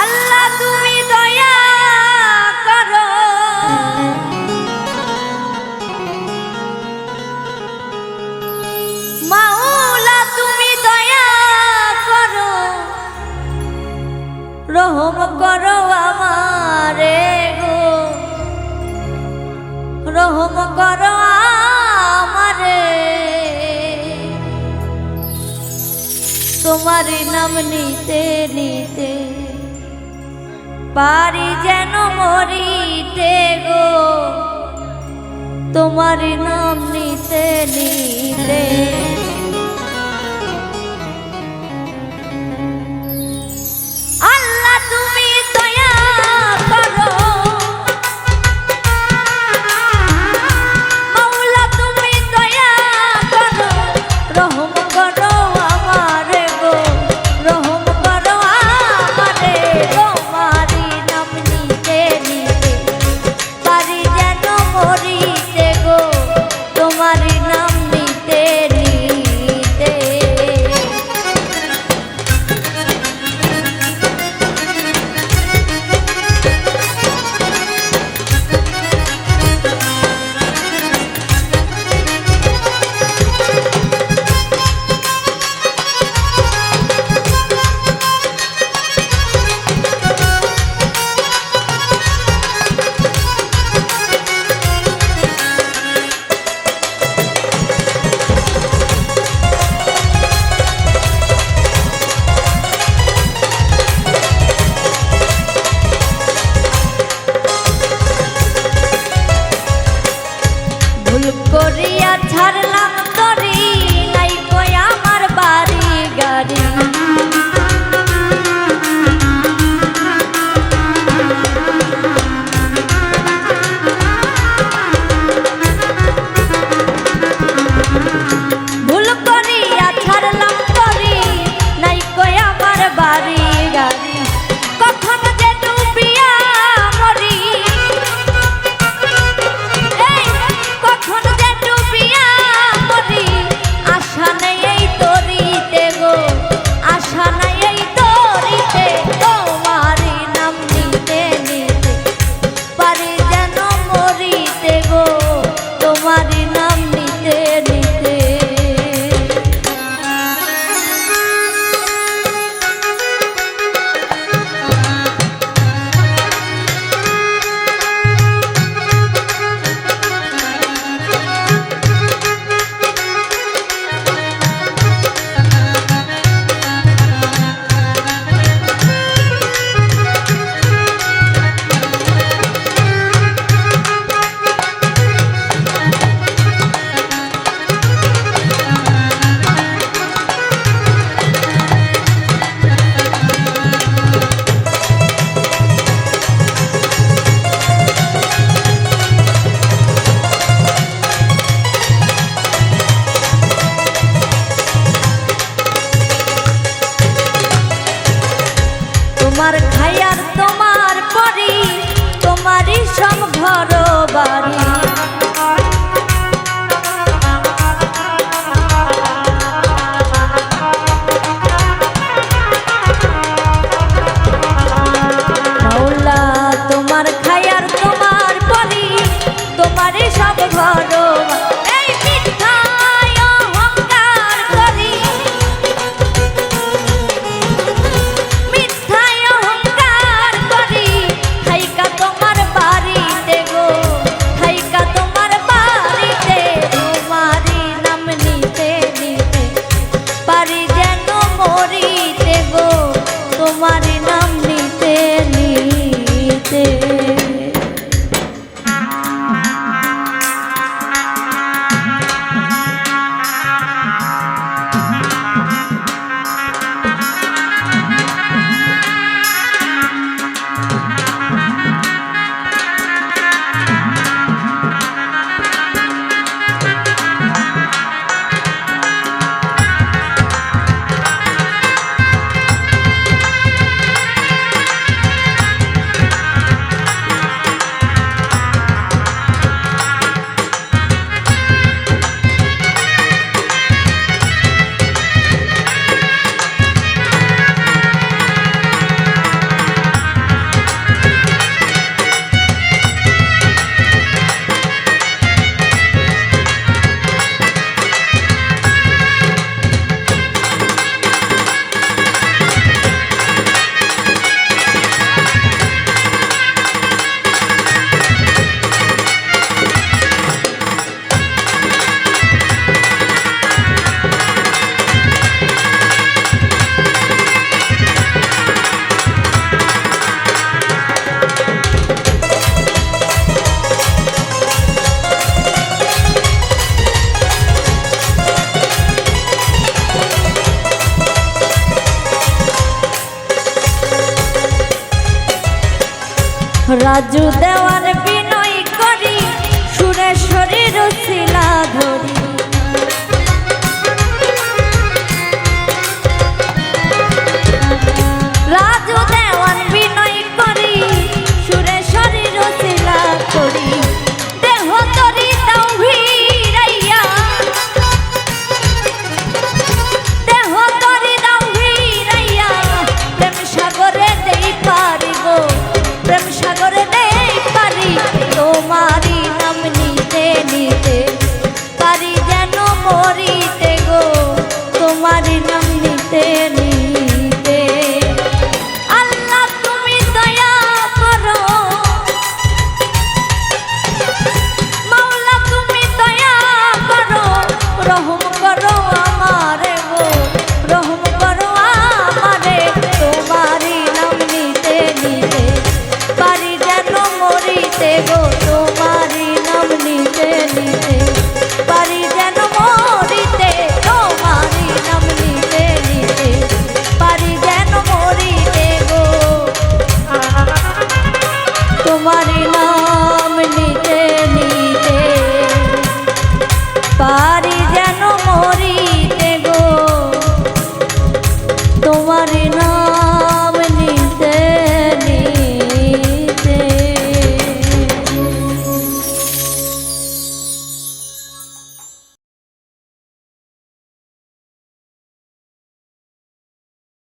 আল্লাহ তুমি দয়া করো। মাওলা তুমি দয়া করো। রহম করো আমারে গো। রহম করো তোমার নাম নিতে নিতে পারি যেন মরিতে গো। তোমার নাম নিতে নিতে। Oh, my ভুল করে তোমার খায়ার তোমার পরি তোমারই সম্ভর বাড়ি rádio. গো